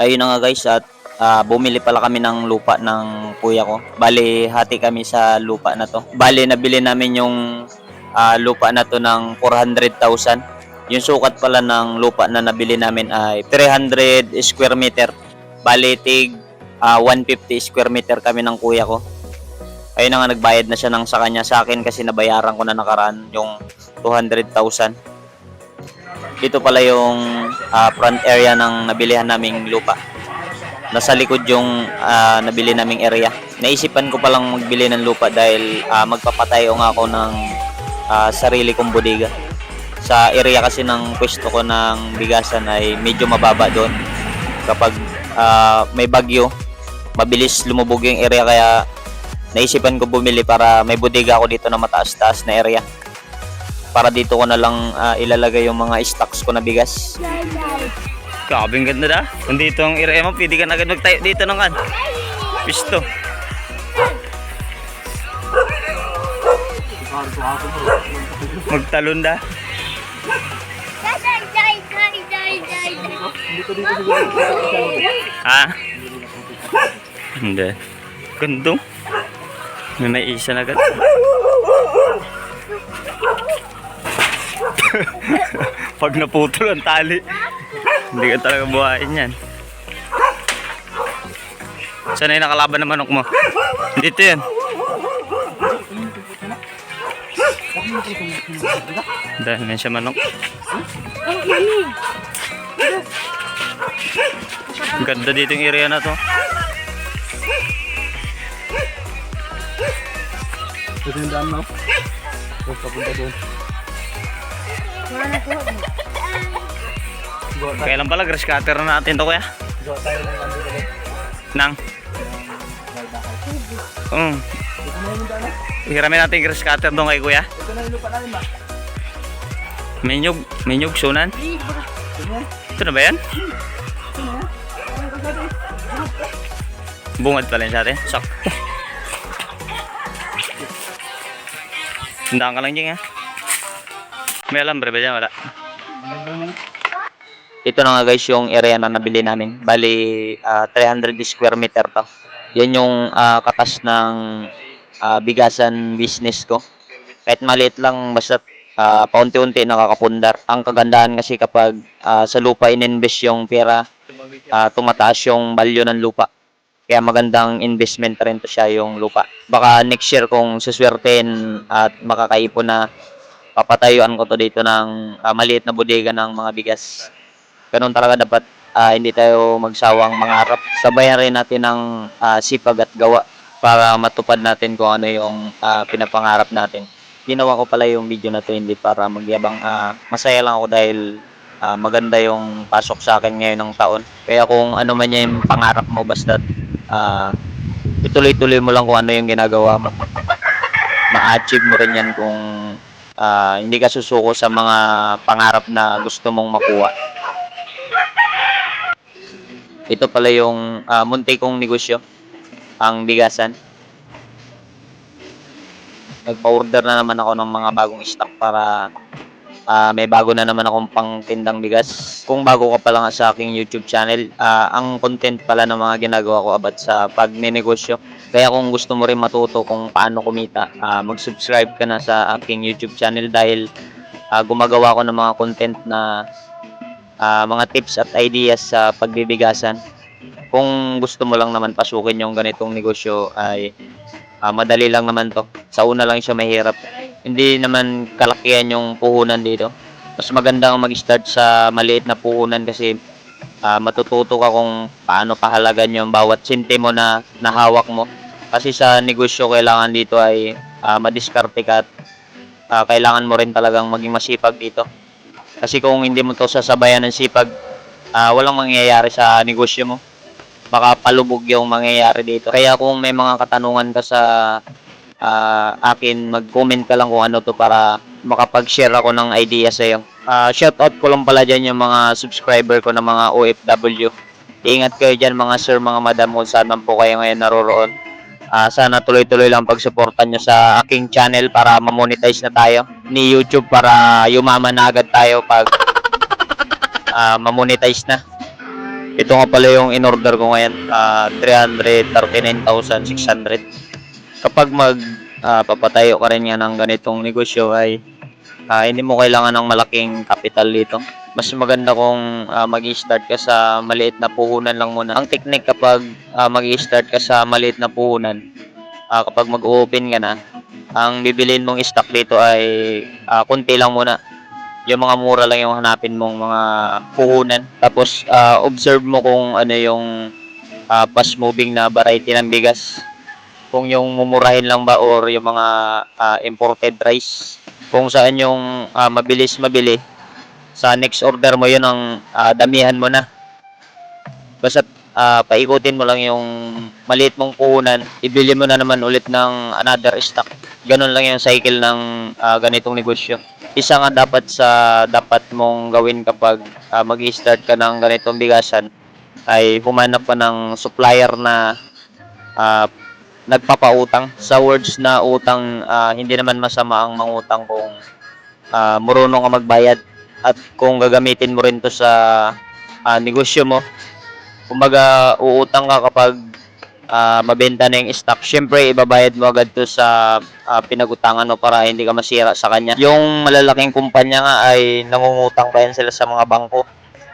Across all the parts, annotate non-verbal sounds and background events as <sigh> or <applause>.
Ayun nga guys at ah, bumili pala kami ng lupa ng kuya ko. Bali hati kami sa lupa na to. Bali nabili namin yung ah, lupa na to ng 400,000. Yung sukat pala ng lupa na nabili namin ay 300 square meter. Bali tig ah, 150 square meter kami ng kuya ko. Ayun nga nagbayad na siya ng sa kanya sa akin kasi nabayaran ko na nakaraan yung 200,000. Dito pala yung ah, front area ng nabilihan naming lupa. Nasa likod yung ah, nabili naming area. Naisipan ko palang magbili ng lupa dahil ah, magpapatayo nga ako ng ah, sarili kong bodega. Sa area kasi ng pwesto ko ng bigasan ay medyo mababa doon. Kapag ah, may bagyo, mabilis lumubog yung area kaya naisipan ko bumili para may bodega ako dito na mataas-taas na area. Para dito ko na lang ah, ilalagay yung mga stocks ko na bigas. Grabe ang ganda da. Kung dito ang area mo, pwede ka na agad magtayo dito ng kan. Pisto. Magtalon da. Ha? Hindi. Gandong. May isa na agad. <laughs> Pag naputol ang tali. Hindi ka talaga buhayin yan. Saan na yung nakalaban ng manok mo? Dito yan. Dahil na siya manok. Ang ganda dito yung area na to. Ito yung daan mo. Papunta doon. Kailan pala grass cutter na natin to dito. Nang? Um. Hiramin natin grass cutter doon kay kuya. Ito na yung lupa namin ba? Minyog, minyog, sunan. Ito na ba yan? Bungad pala yun sa atin. Sak. Tandaan ka lang dyan ha. May alam ba dyan? Wala. Ito na nga guys yung area na nabili namin. Bali ah, 300 square meter to. Yan yung ah, katas ng ah, bigasan business ko. Kahit maliit lang basta ah, paunti-unti nakakapundar. Ang kagandahan kasi kapag ah, sa lupa ininvest yung pera, ah, tumataas yung value ng lupa. Kaya magandang investment rin to siya yung lupa. Baka next year kung suswertein at makakaipon na papatayuan ko to dito ng ah, maliit na bodega ng mga bigas. Ganun talaga dapat ah, hindi tayo magsawang mangarap. Sabayan rin natin ng ah, sipag at gawa para matupad natin kung ano yung ah, pinapangarap natin. Ginawa ko pala yung video na to hindi para magyabang ah, masaya lang ako dahil ah, maganda yung pasok sa akin ngayon ng taon. Kaya kung ano man yung pangarap mo basta ah, ituloy-tuloy mo lang kung ano yung ginagawa mo. Ma-achieve mo rin yan kung ah, hindi ka susuko sa mga pangarap na gusto mong makuha. Ito pala yung ah, munti kong negosyo, ang bigasan. Nagpa-order na naman ako ng mga bagong stock para ah, may bago na naman akong pang tindang bigas. Kung bago ka pa lang sa aking YouTube channel, ah, ang content pala ng mga ginagawa ko about sa pagnenegosyo. Kaya kung gusto mo rin matuto kung paano kumita, ah, mag-subscribe ka na sa aking YouTube channel dahil ah, gumagawa ko ng mga content na ah, mga tips at ideas sa pagbibigasan. Kung gusto mo lang naman pasukin yung ganitong negosyo ay ah, madali lang naman to. Sa una lang siya mahirap. Hindi naman kalakihan yung puhunan dito. Mas maganda ang mag-start sa maliit na puhunan kasi ah, matututo ka kung paano pahalagan yung bawat sentimo na nahawak mo. Kasi sa negosyo kailangan dito ay ah, madiskarte ka at ah, kailangan mo rin talagang maging masipag dito. Kasi kung hindi mo to sasabayan ng sipag, ah, walang mangyayari sa negosyo mo. Baka palubog yung mangyayari dito. Kaya kung may mga katanungan ka sa ah, akin, mag-comment ka lang kung ano to para makapag-share ako ng idea sa iyo. shoutout ko lang pala dyan yung mga subscriber ko ng mga OFW. Ingat kayo dyan mga sir, mga madam kung saan man po kayo ngayon naroroon. Ah, sana tuloy-tuloy lang pagsuportan nyo sa aking channel para ma-monetize na tayo ni YouTube para yumaman na agad tayo pag ah, ma-monetize na. Ito nga pala yung in-order ko ngayon, ah 339,600. Kapag mag ah, papatayo ka rin nga ng ganitong negosyo ay ah, hindi mo kailangan ng malaking capital dito. Mas maganda kung ah, mag-start ka sa maliit na puhunan lang muna. Ang technique kapag ah, mag-start ka sa maliit na puhunan, ah, kapag mag-open ka na, ang bibilin mong stock dito ay ah, konti lang muna. Yung mga mura lang yung hanapin mong mga puhunan. Tapos ah, observe mo kung ano yung ah, fast moving na variety ng bigas. Kung yung mumurahin lang ba or yung mga ah, imported rice. Kung saan yung ah, mabilis mabili. Sa next order mo yun ang ah, damihan mo na. Basta ah, paikutin mo lang yung maliit mong puhunan, ibili mo na naman ulit ng another stock. Ganun lang yung cycle ng ah, ganitong negosyo. Isa nga dapat sa dapat mong gawin kapag ah, mag-start ka ng ganitong bigasan ay humanap ka ng supplier na ah, nagpapautang. Sa words na utang, ah, hindi naman masama ang mangutang kung ah, marunong ka magbayad at kung gagamitin mo rin to sa ah, negosyo mo kumbaga uutang ka kapag ah, mabenta na yung stock, syempre ibabayad mo agad to sa ah, pinag-utangan mo para hindi ka masira sa kanya. Yung malalaking kumpanya nga ay nangungutang pa yan sila sa mga bangko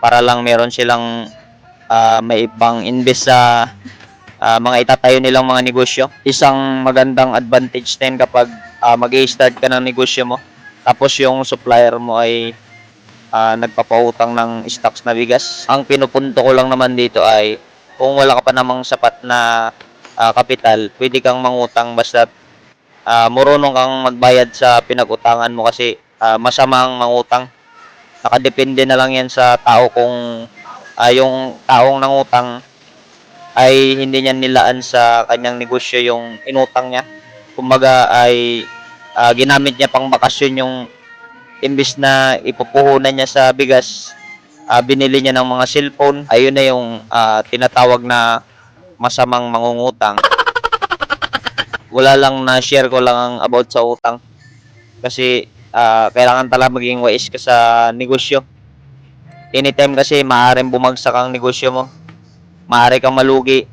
para lang meron silang ah, may ibang invest sa ah, mga itatayo nilang mga negosyo. Isang magandang advantage din kapag ah, mag-i-start ka ng negosyo mo tapos yung supplier mo ay ah, nagpapautang ng stocks na bigas. Ang pinupunto ko lang naman dito ay kung wala ka pa namang sapat na ah, kapital, pwede kang mangutang basta ah, marunong kang magbayad sa pinag-utangan mo kasi ah, masamang mangutang. Nakadepende na lang yan sa tao kung ah, yung taong nangutang ay hindi niya nilaan sa kanyang negosyo yung inutang niya. Kumbaga ay ah, ginamit niya pang bakasyon yung imbis na ipupuhunan niya sa bigas, ah, binili niya ng mga cellphone. Ayun na yung ah, tinatawag na masamang mangungutang. Wala lang na share ko lang ang about sa utang. Kasi ah, kailangan talaga maging wise ka sa negosyo. Anytime kasi maaaring bumagsak ang negosyo mo. Maaari kang malugi.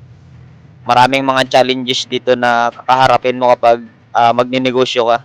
Maraming mga challenges dito na kakaharapin mo kapag ah, magninegosyo ka.